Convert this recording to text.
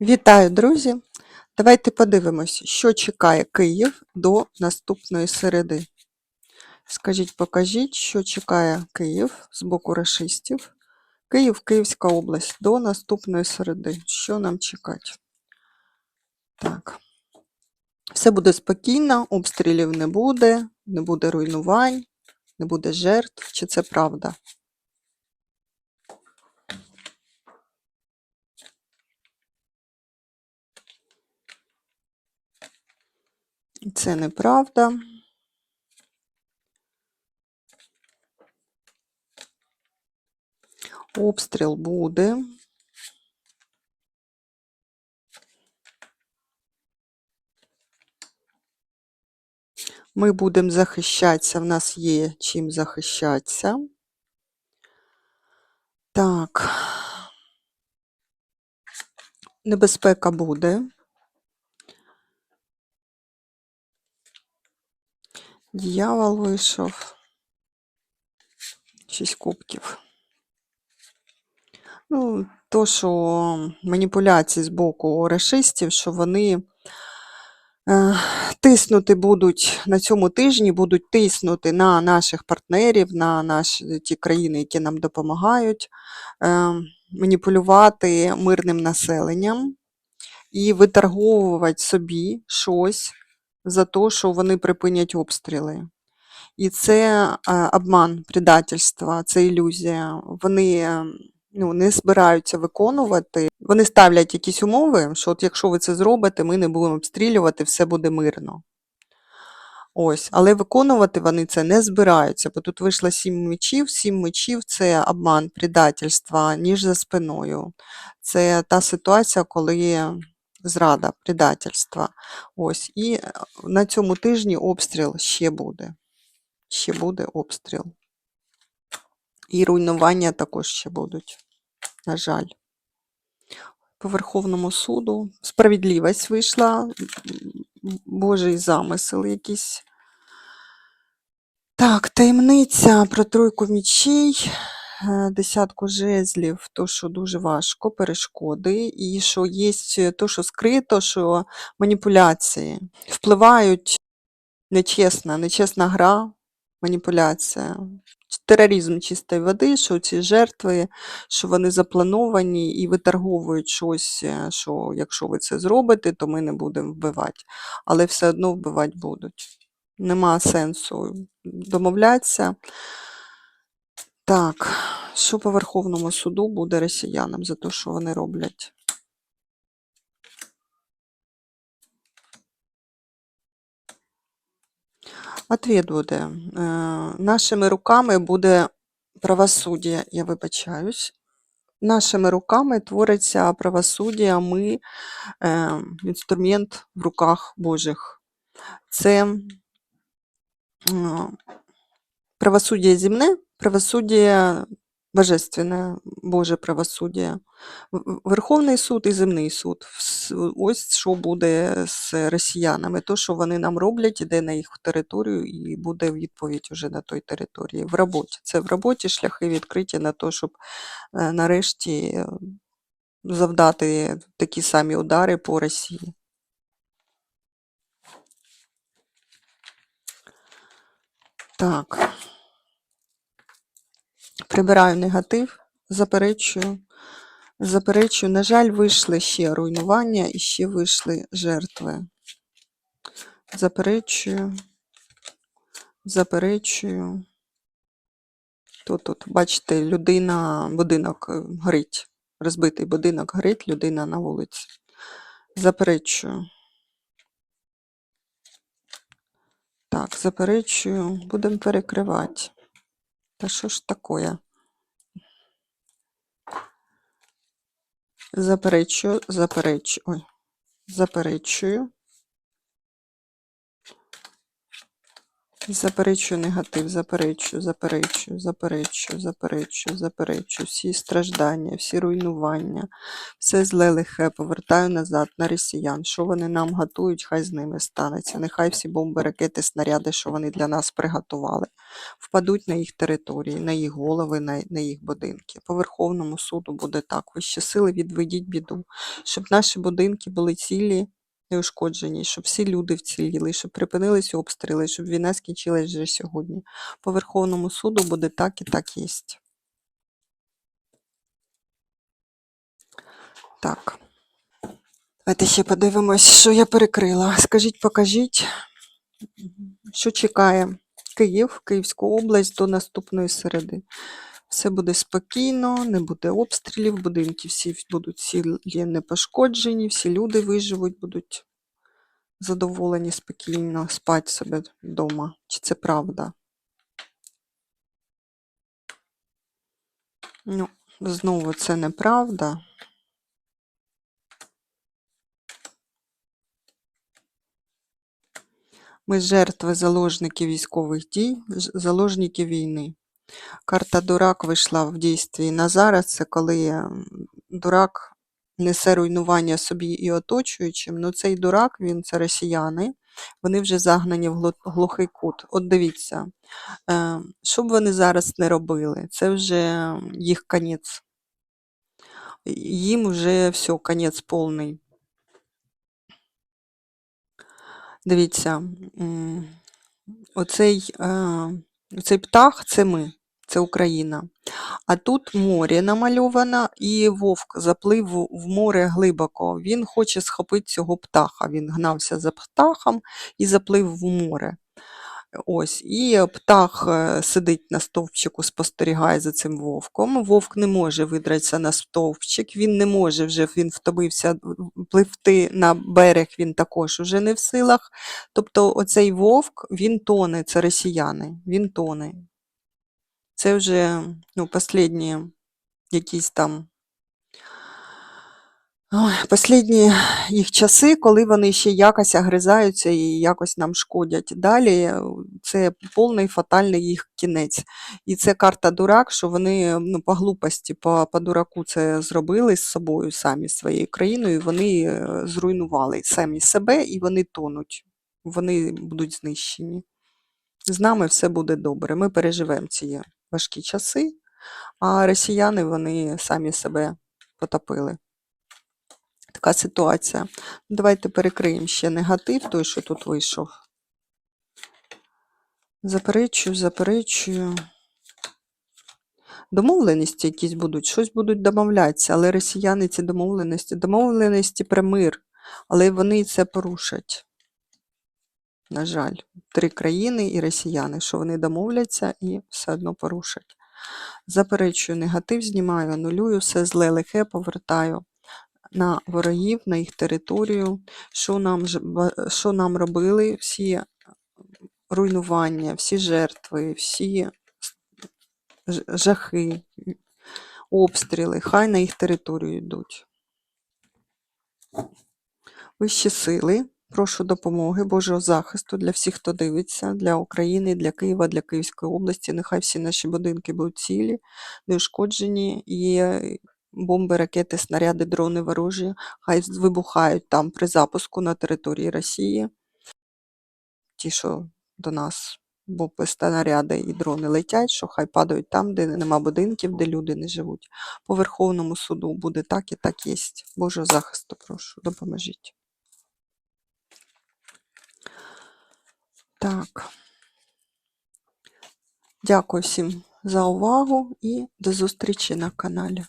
Вітаю, друзі! Давайте подивимось, що чекає Київ до наступної середи. Скажіть, покажіть, що чекає Київ з боку рашистів. Київ, Київська область до наступної середи. Що нам чекати? Так. Все буде спокійно, обстрілів не буде, не буде руйнувань, не буде жертв. Чи це правда? Це неправда. Обстріл буде. Ми будемо захищатися, в нас є чим захищатися. Так. Небезпека буде. Дьявол вийшов. Шість кубків. Ну, то, що маніпуляції з боку расистів, що вони е, тиснути будуть на цьому тижні, будуть тиснути на наших партнерів, на наші ті країни, які нам допомагають, е, маніпулювати мирним населенням і виторговувати собі щось за те, що вони припинять обстріли. І це е, обман, предательство, це ілюзія. Вони ну, не збираються виконувати. Вони ставлять якісь умови, що от якщо ви це зробите, ми не будемо обстрілювати, все буде мирно. Ось, але виконувати вони це не збираються, бо тут вийшло сім мечів. Сім мечів це обман, предательство, ніж за спиною. Це та ситуація, коли зрада, предательство. Ось, і е, на цьому тижні обстріл ще буде. Ще буде обстріл. І руйнування також ще будуть, на жаль. По Верховному суду справедливість вийшла, Божий замисел якийсь. Так, таємниця про тройку мічей, десятку жезлів, то, що дуже важко, перешкоди, і що є то, що скрито, що маніпуляції впливають нечесна, нечесна гра, маніпуляція. Тероризм чистої води, що ці жертви, що вони заплановані і виторговують щось, е, що якщо ви це зробите, то ми не будемо вбивати. Але все одно вбивати будуть. Нема сенсу домовлятися. Так, що по Верховному суду буде росіянам за те, що вони роблять? Ответ буде. е, Нашими руками буде правосуддя, я вибачаюсь. Нашими руками твориться правосуддя, ми е, інструмент в руках Божих. Це е, правосуддя земне, правосуддя божественне, Боже правосуддя. Верховний суд і земний суд. Ось що буде з росіянами. То, що вони нам роблять, іде на їх територію і буде відповідь уже на той території. В роботі. Це в роботі шляхи відкриті на те, щоб е, нарешті е, завдати такі самі удари по Росії. Так. Прибираю негатив, заперечую. Заперечую, на жаль, вийшли ще руйнування і ще вийшли жертви. Заперечую, заперечую. Тут, тут, бачите, людина, будинок е, горить. Розбитий будинок горить, людина на вулиці. Заперечую. Так, заперечую, будемо перекривати. Та що ж таке? Заперечую, заперечую. Ой, заперечую. Заперечую негатив, заперечую, заперечую, заперечую, заперечую, заперечую всі страждання, всі руйнування, все зле лихе повертаю назад на росіян. Що вони нам готують, хай з ними станеться. Нехай всі бомби, ракети, снаряди, що вони для нас приготували, впадуть на їх території, на їх голови, на, на їх будинки. По Верховному суду буде так. Вищі сили відведіть біду, щоб наші будинки були цілі неушкоджені, щоб всі люди вціліли, щоб припинились обстріли, щоб війна скінчилась вже сьогодні. По Верховному суду буде так і так єсть. Так. Давайте ще подивимось, що я перекрила. Скажіть, покажіть, що чекає Київ, Київську область до наступної середи. Все буде спокійно, не буде обстрілів, будинки всі будуть цілі не пошкоджені, всі люди виживуть, будуть задоволені спокійно спати себе вдома. Чи це правда? Ну, знову це неправда. Ми жертви заложники військових дій, заложники війни. Карта Дурак вийшла в дійстві на зараз. Це коли дурак несе руйнування собі і оточуючим. Ну цей дурак, він це росіяни, вони вже загнані в глухий кут. От дивіться, е, що б вони зараз не робили, це вже їх конець. Їм вже все, конець повний. Дивіться, оцей, оцей птах це ми, це Україна. А тут море намальовано, і вовк заплив в море глибоко. Він хоче схопити цього птаха. Він гнався за птахом і заплив в море. Ось, і птах е, сидить на стовпчику, спостерігає за цим вовком. Вовк не може видратися на стовпчик, він не може вже, він втомився пливти на берег, він також уже не в силах. Тобто оцей вовк, він тоне, це росіяни, він тоне. Це вже ну, останні якісь там ой, їх часи, коли вони ще якось огризаються і якось нам шкодять. Далі е, це повний фатальний їх кінець. І це карта дурак, що вони ну, по глупості, по, по дураку це зробили з собою самі своєю країною, вони е, зруйнували самі себе і вони тонуть. Вони будуть знищені. З нами все буде добре. Ми переживемо ці важкі часи, а росіяни вони самі себе потопили. Така ситуація. Давайте перекриємо ще негатив, той, що тут вийшов. Заперечую, заперечую. Домовленості якісь будуть, щось будуть домовлятися, але росіяни ці домовленості, домовленості про мир, але вони це порушать. На жаль, три країни і росіяни, що вони домовляться і все одно порушать. Заперечую негатив, знімаю, анулюю, все зле лихе повертаю на ворогів, на їх територію, що нам, що нам робили, всі руйнування, всі жертви, всі жахи, обстріли, хай на їх територію йдуть. Вищі сили, прошу допомоги, Божого захисту для всіх, хто дивиться, для України, для Києва, для Київської області. Нехай всі наші будинки будуть цілі, неушкоджені, і е, бомби, ракети, снаряди, дрони ворожі, хай вибухають там при запуску на території Росії. Ті, що до нас бомби, снаряди і дрони летять, що хай падають там, де нема будинків, де люди не живуть. По Верховному суду буде так і так єсть. Божого захисту, прошу, допоможіть. Так. Дякую всім за увагу і до зустрічі на каналі.